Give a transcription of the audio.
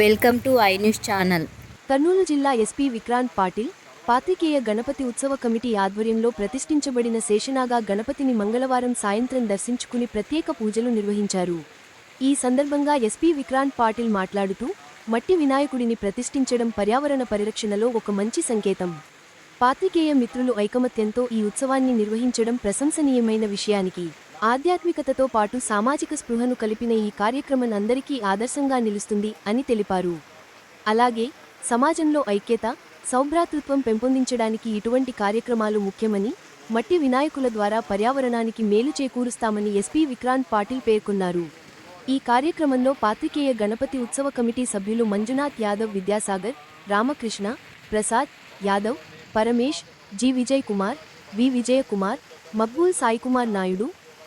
Welcome to I news channel. Kurnool జిల్లా SP Vikrant Patil పాత్రికేయ గణపతి ఉత్సవ కమిటీ ఆధ్వర్యంలో ప్రతిష్ఠించబడిన శేషనాగా గణపతిని మంగళవారం సాయంత్రం దర్శించుకుని ప్రత్యేక పూజలు నిర్వహించారు. ఈ సందర్భంగా ఎస్పీ విక్రాంత్ పాటిల్ మాట్లాడుతూ మట్టి వినాయకుడిని ప్రతిష్ఠించడం పర్యావరణ పరిరక్షణలో ఒక మంచి సంకేతం. పాత్రికేయ మిత్రులు ఐకమత్యంతో ఈ ఉత్సవాన్ని నిర్వహించడం ప్రశంసనీయమైన విషయానికి ఆధ్యాత్మికతతో పాటు సామాజిక స్పృహను కలిపిన ఈ కార్యక్రమం అందరికీ ఆదర్శంగా నిలుస్తుంది అని తెలిపారు. అలాగే సమాజంలో ఐక్యత సౌభ్రాతృత్వం పెంపొందించడానికి ఇటువంటి కార్యక్రమాలు ముఖ్యమని మట్టి వినాయకుల ద్వారా పర్యావరణానికి మేలు చేకూరుస్తామని ఎస్పీ విక్రాంత్ పాటిల్ పేర్కొన్నారు. ఈ కార్యక్రమంలో పాత్రికేయ గణపతి ఉత్సవ కమిటీ సభ్యులు మంజునాథ్ యాదవ్ విద్యాసాగర్ రామకృష్ణ ప్రసాద్ యాదవ్ పరమేష్ జి. విజయ్ కుమార్ వి. విజయకుమార్ మక్బూల్ సాయికుమార్ నాయుడు